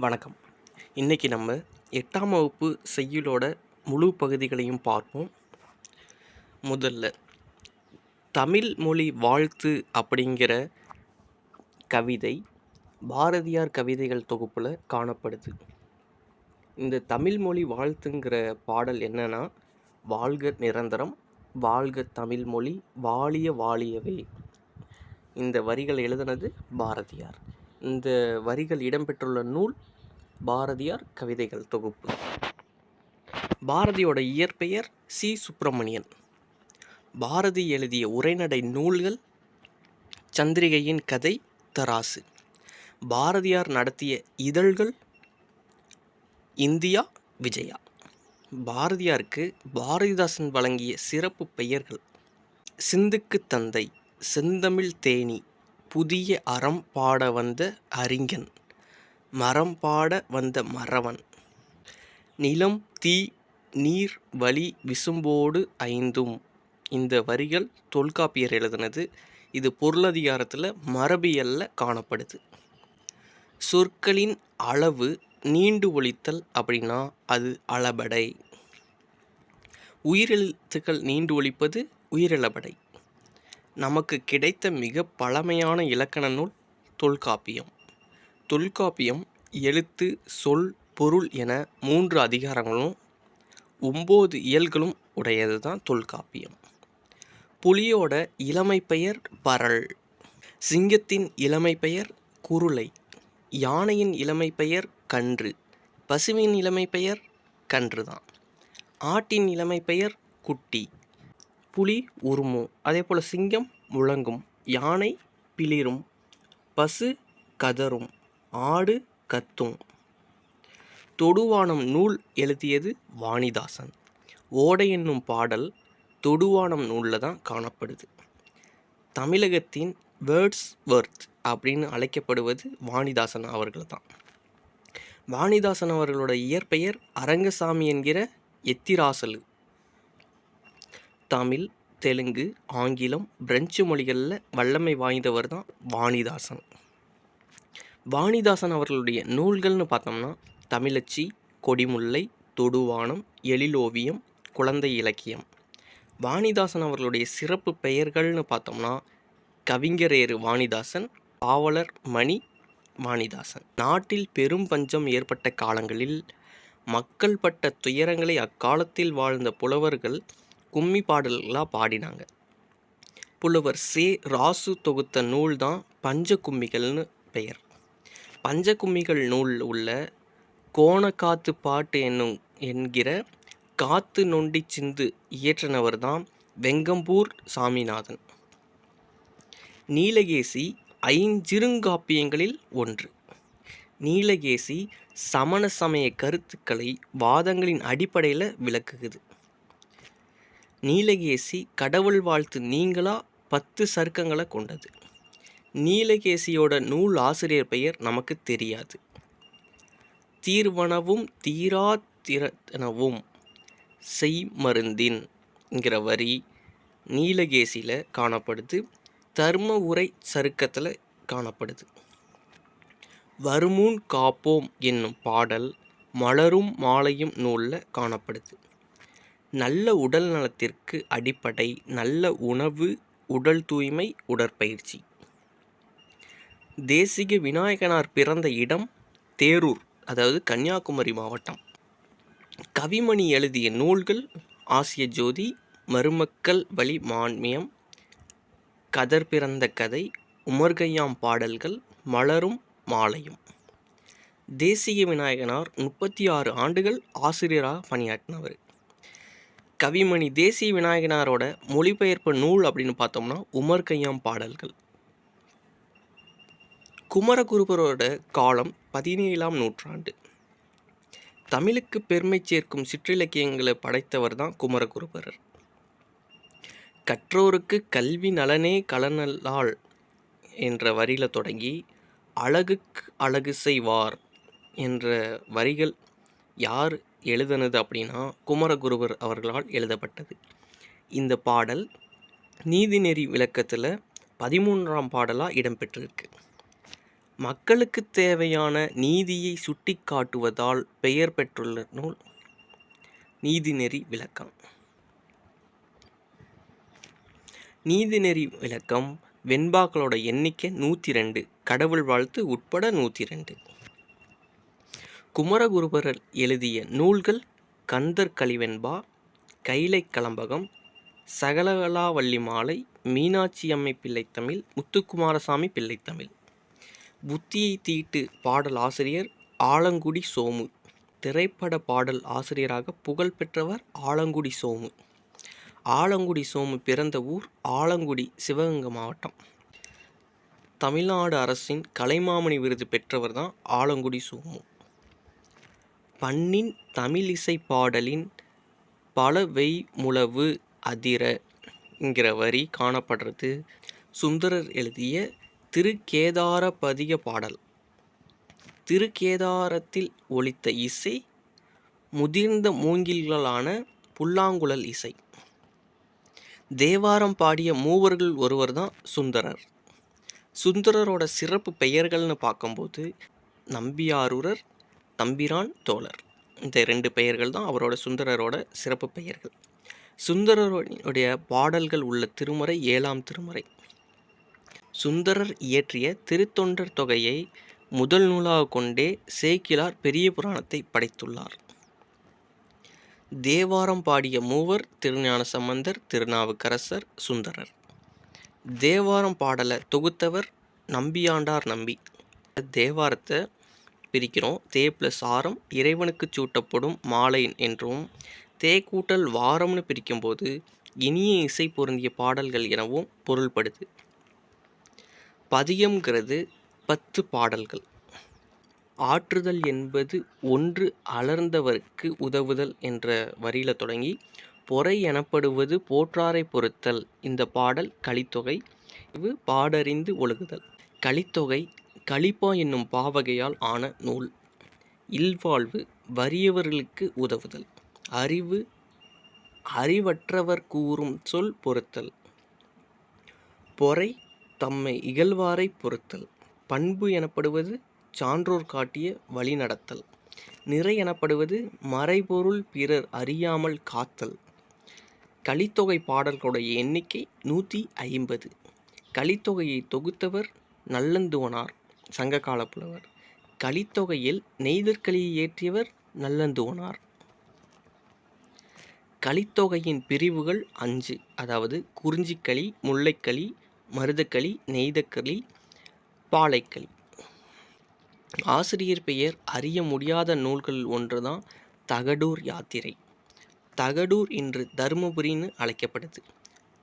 வணக்கம். இன்றைக்கி நம்ம எட்டாம் வகுப்பு செய்யுளோட முழு பகுதிகளையும் பார்ப்போம். முதல்ல தமிழ் மொழி வாழ்த்து அப்படிங்கிற கவிதை பாரதியார் கவிதைகள் தொகுப்பில் காணப்படுது. இந்த தமிழ் மொழி வாழ்த்துங்கிற பாடல் என்னன்னா வாழ்க நிரந்தரம் வாழ்க தமிழ் மொழி வாழிய வாழியவே. இந்த வரிகள் எழுதினது பாரதியார். இந்த வரிகள் இடம்பெற்றுள்ள நூல் பாரதியார் கவிதைகள் தொகுப்பு. பாரதியோட இயற்பெயர் சி. சுப்பிரமணியன். பாரதி எழுதிய உரைநடை நூல்கள் சந்திரிகையின் கதை தராசு. பாரதியார் நடத்திய இதழ்கள் இந்தியா விஜயா. பாரதியாருக்கு பாரதிதாசன் வழங்கிய சிறப்பு பெயர்கள் சிந்துக்கு தந்தை செந்தமிழ் தேனி புதிய அறம் பாட வந்த அறிஞன் மரம் பாட வந்த மறவன். நிலம் தீ நீர் வழி விசும்போடு ஐந்தும். இந்த வரிகள் தொல்காப்பியர் எழுதினது. இது பொருளதிகாரத்தில் மரபியல்ல காணப்படுது. சொற்களின் அளவு நீண்டு ஒழித்தல் அப்படின்னா அது அளபடை. உயிரெழுத்துக்கள் நீண்டு ஒழிப்பது உயிரிழபடை. நமக்கு கிடைத்த மிக பழமையான இலக்கண நூல் தொல்காப்பியம். தொல்காப்பியம் எழுத்து சொல் பொருள் என மூன்று அதிகாரங்களும் ஒம்பது இயல்களும் உடையது தான் தொல்காப்பியம். புலியோட இளமை பெயர் பரல் சிங்கத்தின் இளமை பெயர் குருளை யானையின் இளமை பெயர் கன்று பசுவின் இளமை பெயர் கன்று தான் ஆட்டின் இளமை பெயர் குட்டி. புலி உருமும் அதே போல் சிங்கம் முழங்கும். யானை பிளிரும். பசு கதரும். ஆடு கத்தும். தொடுவானம் நூல் எழுதியது வாணிதாசன். ஓடை என்னும் பாடல் தொடுவானம் நூலில் தான் காணப்படுது. தமிழகத்தின் வேர்ட்ஸ் வர்த் அப்படின்னு அழைக்கப்படுவது வாணிதாசன் அவர்கள் தான். வாணிதாசன் அவர்களோட இயற்பெயர் அரங்கசாமி என்கிற எத்திராசலு. தமிழ் தெலுங்கு ஆங்கிலம் பிரெஞ்சு மொழிகளில் வல்லமை வாய்ந்தவர் தான் வாணிதாசன். வாணிதாசன் அவர்களுடைய நூல்கள்னு பார்த்தோம்னா தமிழச்சி கொடிமுல்லை தொடுவானம் எழிலோவியம் குழந்தை இலக்கியம். வாணிதாசன் அவர்களுடைய சிறப்பு பெயர்கள்னு பார்த்தோம்னா கவிஞரேறு வாணிதாசன் பாவலர் மணி வாணிதாசன். நாட்டில் பெரும் பஞ்சம் ஏற்பட்ட காலங்களில் மக்கள் பட்ட துயரங்களை அக்காலத்தில் வாழ்ந்த புலவர்கள் கும்மி பாடல்களாக பாடினாங்க. புலவர் சே ராசு தொகுத்த நூல் தான் பஞ்சகும்மிகள்னு பெயர். பஞ்சகும்மிகள் நூலில் நூல் உள்ள கோணக்காத்து பாட்டு என்னும் என்கிற காத்து நொண்டி சிந்து இயற்றினவர் தான் வெங்கம்பூர் சாமிநாதன். நீலகேசி ஐஞ்சிறுங்காப்பியங்களில் ஒன்று. நீலகேசி சமண சமய கருத்துக்களை வாதங்களின் அடிப்படையில் விளக்குகிறது. நீலகேசி கடவுள் வாழ்த்து நீங்களா பத்து சருக்கங்களை கொண்டது. நீலகேசியோட நூல் ஆசிரியர் பெயர் நமக்கு தெரியாது. தீர்வனவும் தீராத்திரனவும் செய்மருந்தின்ங்கிற வரி நீலகேசியில் காணப்படுது. தர்ம உரை சருக்கத்தில் காணப்படுது. வருமூன் காப்போம் என்னும் பாடல் மலரும் மாலையும் நூலில் காணப்படுது. நல்ல உடல் நலத்திற்கு அடிப்படை நல்ல உணவு உடல் தூய்மை உடற்பயிற்சி. தேசிக விநாயகனார் பிறந்த இடம் தேரூர் அதாவது கன்னியாகுமரி மாவட்டம். கவிமணி எழுதிய நூல்கள் ஆசிய ஜோதி மருமக்கள் வழி மான்மியம் கதர் பிறந்த கதை உமர்கையாம் பாடல்கள் மலரும் மாலையும். தேசிய விநாயகனார் முப்பத்தி ஆறு ஆண்டுகள் ஆசிரியராக பணியாற்றினவர். கவிமணி தேசிய விநாயகனாரோட மொழிபெயர்ப்பு நூல் அப்படின்னு பார்த்தோம்னா உமர் கையாம் பாடல்கள். குமரகுருபரோட காலம் பதினேழாம் நூற்றாண்டு. தமிழுக்கு பெருமை சேர்க்கும் சிற்றிலக்கியங்களை படைத்தவர் தான் குமரகுருபரர். கற்றோருக்கு கல்வி நலனே கலனலால் என்ற வரியில் தொடங்கி அழகுக்கு அழகு செய்வார் என்ற வரிகள் யார் எழுதினது அப்படின்னா குமரகுருவர் அவர்களால் எழுதப்பட்டது. இந்த பாடல் நீதிநெறி விளக்கத்தில் பதிமூன்றாம் பாடலாக இடம்பெற்றிருக்கு. மக்களுக்கு தேவையான நீதியை சுட்டிக்காட்டுவதால் பெயர் பெற்றுள்ள நூல் நீதிநெறி விளக்கம். நீதிநெறி விளக்கம் வெண்பாக்களோட எண்ணிக்கை நூற்றி ரெண்டு கடவுள் வாழ்த்து உட்பட நூற்றி ரெண்டு. குமரகுருபரர் எழுதிய நூல்கள் கந்தர் கலிவெண்பா கைலை கலம்பகம் சகலகலாவல்லி மாலை மீனாட்சி அம்மை பிள்ளைத்தமிழ் முத்துக்குமாரசாமி பிள்ளைத்தமிழ் புத்தியை தீட்டு பாடல் ஆசிரியர் ஆலங்குடி சோமு. திரைப்பட பாடல் ஆசிரியராக புகழ் பெற்றவர் ஆலங்குடி சோமு. ஆலங்குடி சோமு பிறந்த ஊர் ஆலங்குடி சிவகங்கை மாவட்டம். தமிழ்நாடு அரசின் கலைமாமணி விருது பெற்றவர் தான் ஆலங்குடி சோமு. பண்ணின் தமிழிசை பாடலின் பல வெய் அதிர என்கிற வரி காணப்படுறது. சுந்தரர் எழுதிய திருக்கேதார பதிக பாடல். திருக்கேதாரத்தில் ஒலித்த இசை முதிர்ந்த மூங்கில்களான புல்லாங்குழல் இசை. தேவாரம் பாடிய மூவர்கள் ஒருவர் தான் சுந்தரர். சுந்தரரோட சிறப்பு பெயர்கள்னு பார்க்கும்போது நம்பியாரூரர் தம்பிரான் தோழர். இந்த ரெண்டு பெயர்கள் தான் அவரோட சுந்தரரோட சிறப்பு பெயர்கள். சுந்தரருடைய பாடல்கள் உள்ள திருமுறை ஏழாம் திருமுறை. சுந்தரர் இயற்றிய திருத்தொண்டர் தொகையை முதல் நூலாக கொண்டே சேக்கிலார் பெரிய புராணத்தை படைத்துள்ளார். தேவாரம் பாடிய மூவர் திருஞான சம்பந்தர் திருநாவுக்கரசர் சுந்தரர். தேவாரம் பாடலை தொகுத்தவர் நம்பியாண்டார் நம்பி. தேவாரத்தை பிரிக்கிறோம். தே ப்ளஸ் ஆரம் இறைவனுக்கு சூட்டப்படும் மாலை என்றும் தே கூட்டல் வாரம்னு பிரிக்கும்போது இனிய இசை பொருந்திய பாடல்கள் எனவும் பொருள்படுது. பதியம்ங்கிறது பத்து பாடல்கள். ஆற்றுதல் என்பது ஒன்று அலர்ந்தவர்க்கு உதவுதல் என்ற வரியில் தொடங்கி பொறை எனப்படுவது போற்றாரை பொறுத்தல் இந்த பாடல் கலித்தொகை இது பாடறிந்து ஒழுகுதல். கலித்தொகை கலிப்பா என்னும் பாவகையால் ஆன நூல். இல்வாழ்வு வறியவர்களுக்கு உதவுதல். அறிவு அறிவற்றவர் கூறும் சொல் பொறுத்தல் பொறை தம்மை இகழ்வாரை பொறுத்தல் பண்பு எனப்படுவது சான்றோர் காட்டிய வழிநடத்தல். நிறை எனப்படுவது மறைபொருள் பிறர் அறியாமல் காத்தல். கலித்தொகை பாடல்களுடைய எண்ணிக்கை நூற்றி ஐம்பது. கலித்தொகையை தொகுத்தவர் நல்லந்துவனார். சங்ககால புலவர். கலித்தொகையில் நெய்தற்களியை ஏற்றியவர் நல்லந்துவனார். கலித்தொகையின் பிரிவுகள் அஞ்சு. அதாவது குறிஞ்சிக்களி முல்லைக்களி மருதக்களி நெய்தக்களி பாலைக்களி ஆசிரியர் பெயர் அறிய முடியாத நூல்கள் ஒன்று தான் தகடூர் யாத்திரை. தகடூர் இன்று தருமபுரின்னு அழைக்கப்படுது.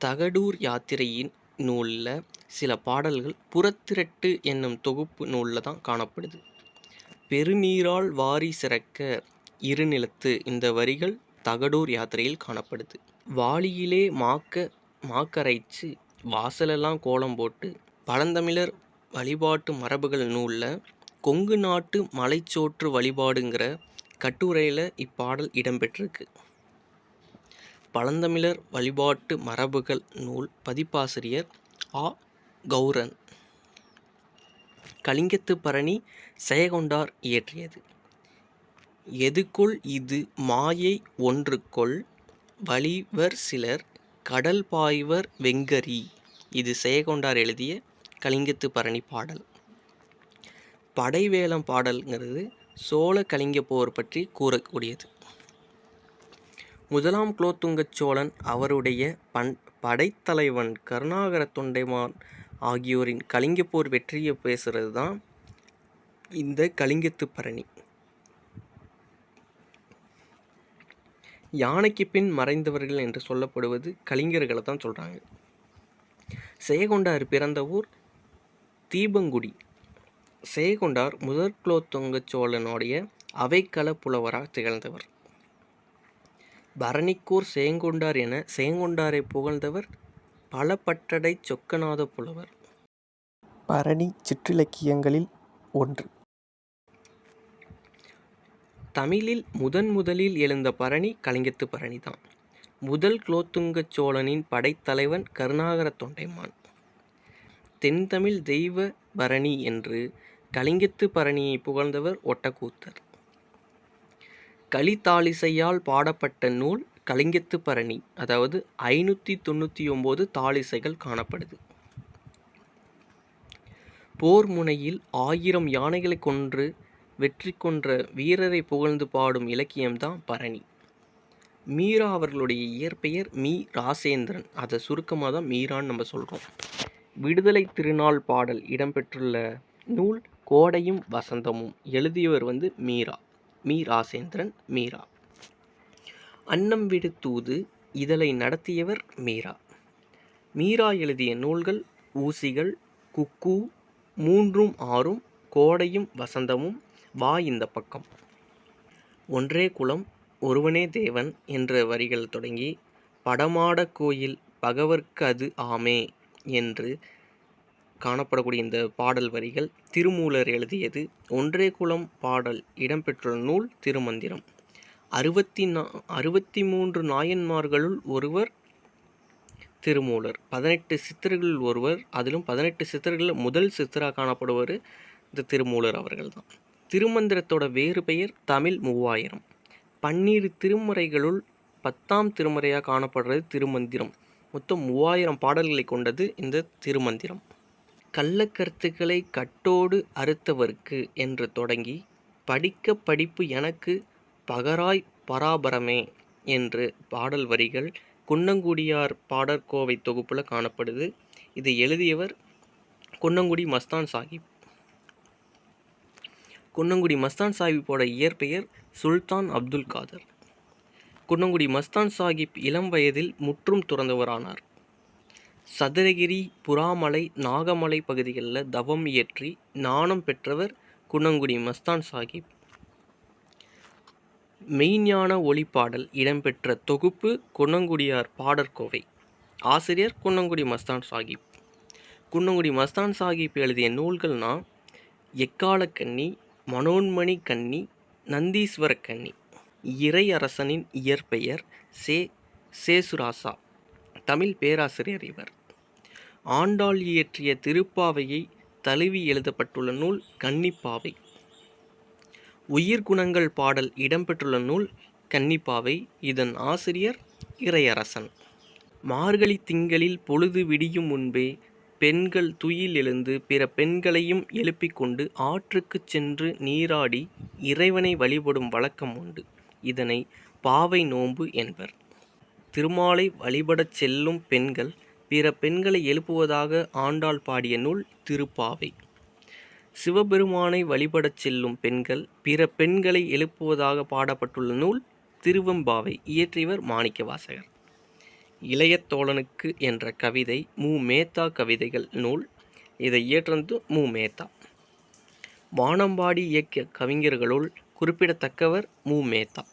தகடூர் யாத்திரையின் நூலில் சில பாடல்கள் புறத்திரட்டு என்னும் தொகுப்பு நூலில் தான் காணப்படுது. பெருநீரால் வாரி சிறக்க இருநிலத்து இந்த வரிகள் தகடூர் யாத்திரையில் காணப்படுது. வாளியிலே மாக்க மாக்கரைச்சு வாசலெல்லாம் கோலம் போட்டு பழந்தமிழர் வழிபாட்டு மரபுகள் நூலில் கொங்கு நாட்டு மலைச்சோற்று வழிபாடுங்கிற கட்டுரையில் இப்பாடல் இடம்பெற்றிருக்கு. பழந்தமிழர் வழிபாட்டு மரபுகள் நூல் பதிப்பாசிரியர் ஆ. கௌரன். கலிங்கத்து பரணி செயகொண்டார் இயற்றியது. எதுக்குள் இது மாயை ஒன்றுக்குள் வலிவர் சிலர் கடல் பாய்வர் வெங்கரி இது செயகொண்டார் எழுதிய கலிங்கத்து பரணி பாடல். படைவேலம் பாடல்ங்கிறது சோழ கலிங்க போர் பற்றி கூறக்கூடியது. முதலாம் குலோத்துங்கச் சோழன் அவருடைய பண் படைத்தலைவன் கருணாகர தொண்டைமான் ஆகியோரின் கலிங்கப்போர் வெற்றியை பேசுகிறது தான் இந்த கலிங்கத்து பரணி. யானைக்கு பின் மறைந்தவர்கள் என்று சொல்லப்படுவது கலிங்கர்களை தான் சொல்கிறாங்க செயகொண்டார் பிறந்த ஊர் தீபங்குடி. செயகொண்டார் முதற் குலோத்துங்க சோழனுடைய அவைக்கள புலவராக திகழ்ந்தவர். பரணிக்கூர் சேங்கொண்டார் என சேங்கொண்டாரை புகழ்ந்தவர் பலபட்டடை சொக்கநாத புலவர். பரணி சிற்றிலக்கியங்களில் ஒன்று. தமிழில் முதன் முதலில் எழுந்த பரணி கலிங்கத்து பரணி தான் முதல் குலோத்துங்க சோழனின் படைத்தலைவன் கருணாகர தொண்டைமான். தென்தமிழ் தெய்வ பரணி என்று கலிங்கத்து பரணியை புகழ்ந்தவர் ஒட்டக்கூத்தர். கலித்தாலிசையால் பாடப்பட்ட நூல் கலிங்கத்து பரணி அதாவது ஐநூற்றி தொண்ணூற்றி ஒம்பது தாளிசைகள் காணப்படுது. போர் முனையில் ஆயிரம் யானைகளை கொன்று வெற்றி கொன்ற வீரரை புகழ்ந்து பாடும் இலக்கியம்தான் பரணி. மீரா அவர்களுடைய இயற்பெயர் மீ. ராசேந்திரன். அதை சுருக்கமாக தான் மீரான்னு நம்ம சொல்கிறோம் விடுதலை திருநாள் பாடல் இடம்பெற்றுள்ள நூல் கோடையும் வசந்தமும். எழுதியவர் வந்து மீரா. மீ ராசேந்திரன் மீரா. அன்னம் விடு தூது இதழை நடத்தியவர் மீரா. மீரா எழுதிய நூல்கள் ஊசிகள் குக்கு மூன்றும் ஆறும் கோடையும் வசந்தமும் வா இந்த பக்கம். ஒன்றே குலம் ஒருவனே தேவன் என்ற வரிகள் தொடங்கி படமாட கோயில் பகவர்க்கு அது ஆமே என்று காணப்படக்கூடிய இந்த பாடல் வரிகள் திருமூலர் எழுதியது ஒன்றே குலம் பாடல் இடம்பெற்றுள்ள நூல் திருமந்திரம். அறுபத்தி நா அறுபத்தி மூன்று நாயன்மார்களுள் ஒருவர் திருமூலர் பதினெட்டு சித்தர்களில் ஒருவர் அதிலும் பதினெட்டு சித்தர்களில் முதல் சித்தராக காணப்படுவர் இந்த திருமூலர் அவர்கள் தான் திருமந்திரத்தோட வேறு பெயர் தமிழ் மூவாயிரம். பன்னிரு திருமுறைகளுள் பத்தாம் திருமுறையாக காணப்படுறது திருமந்திரம். மொத்தம் மூவாயிரம் பாடல்களை கொண்டது இந்த திருமந்திரம். கள்ளக்கருத்துக்களை கட்டோடு அறுத்தவர்க்கு என்று தொடங்கி படிக்க படிப்பு எனக்கு பகராய் பராபரமே என்று பாடல் வரிகள் குன்னங்குடியார் பாடற்கோவை தொகுப்பில் காணப்படுது. இது எழுதியவர் குன்னங்குடி மஸ்தான் சாஹிப். குன்னங்குடி மஸ்தான் சாஹிப்போட இயற்பெயர் சுல்தான் அப்துல் காதர். குன்னங்குடி மஸ்தான் சாஹிப் இளம் வயதில் முற்றும் துறந்தவரானார். சதுரகிரி புறாமலை நாகமலை பகுதிகளில் தவம் இயற்றி ஞானம் பெற்றவர் குன்னங்குடி மஸ்தான் சாஹிப் மெய்ஞான ஒளிப்பாடல் இடம்பெற்ற தொகுப்பு குன்னங்குடியார் பாடற்கோவை ஆசிரியர் குன்னங்குடி மஸ்தான் சாஹிப் குன்னங்குடி மஸ்தான் சாஹிப் எழுதிய நூல்கள்னா எக்காலக்கண்ணி மனோன்மணி கன்னி நந்தீஸ்வர கன்னி இறை அரசனின் இயற்பெயர் சே சேசுராசா. தமிழ் பேராசிரியர் இவர். ஆண்டாள் இயற்றிய திருப்பாவையை தழுவி எழுதப்பட்டுள்ள நூல் கன்னிப்பாவை. உயிர்குணங்கள் பாடல் இடம்பெற்றுள்ள நூல் கன்னிப்பாவை. இதன் ஆசிரியர் இறையரசன். மார்கழி திங்களில் பொழுது விடியும் முன்பே பெண்கள் துயில் எழுந்து பிற பெண்களையும் எழுப்பிக் கொண்டு ஆற்றுக்குச் சென்று நீராடி இறைவனை வழிபடும் வழக்கம் உண்டு. இதனை பாவை நோன்பு என்பர். திருமாலை வழிபடச் செல்லும் பெண்கள் பிற பெண்களை எழுப்புவதாக ஆண்டாள் பாடிய நூல் திருப்பாவை. சிவபெருமானை வழிபடச் செல்லும் பெண்கள் பிற பெண்களை எழுப்புவதாக பாடப்பட்டுள்ள நூல் திருவெம்பாவை இயற்றியவர் மாணிக்கவாசகர். இளைய தோழனுக்கு என்ற கவிதை மு. மேத்தா கவிதைகள் நூல். இதை இயற்றது மு. மேத்தா. வானம்பாடி இயக்கிய கவிஞர்களுள் குறிப்பிடத்தக்கவர் மு. மேத்தா.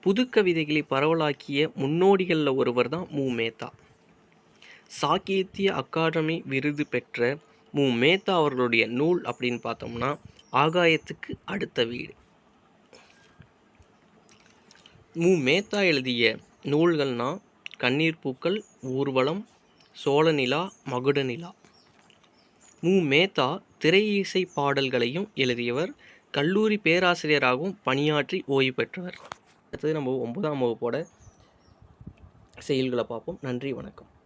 புது கவிதைகளை பரவலாக்கிய முன்னோடிகளில் ஒருவர் தான் மு. மேத்தா. சாகித்ய அகாடமி விருது பெற்ற மு. மேத்தா அவர்களுடைய நூல் அப்படின்னு பார்த்தோம்னா ஆகாயத்துக்கு அடுத்த வீடு. மு. மேத்தா எழுதிய நூல்கள்னா கண்ணீர் பூக்கள் ஊர்வலம் சோழநிலா மகுடநிலா மு. மேத்தா திரை இசை பாடல்களையும் எழுதியவர். கல்லூரி பேராசிரியராகவும் பணியாற்றி ஓய்வு பெற்றவர். அடுத்தது நம்ம ஒன்பதாம் வகுப்போட செயல்களை பார்ப்போம். நன்றி வணக்கம்.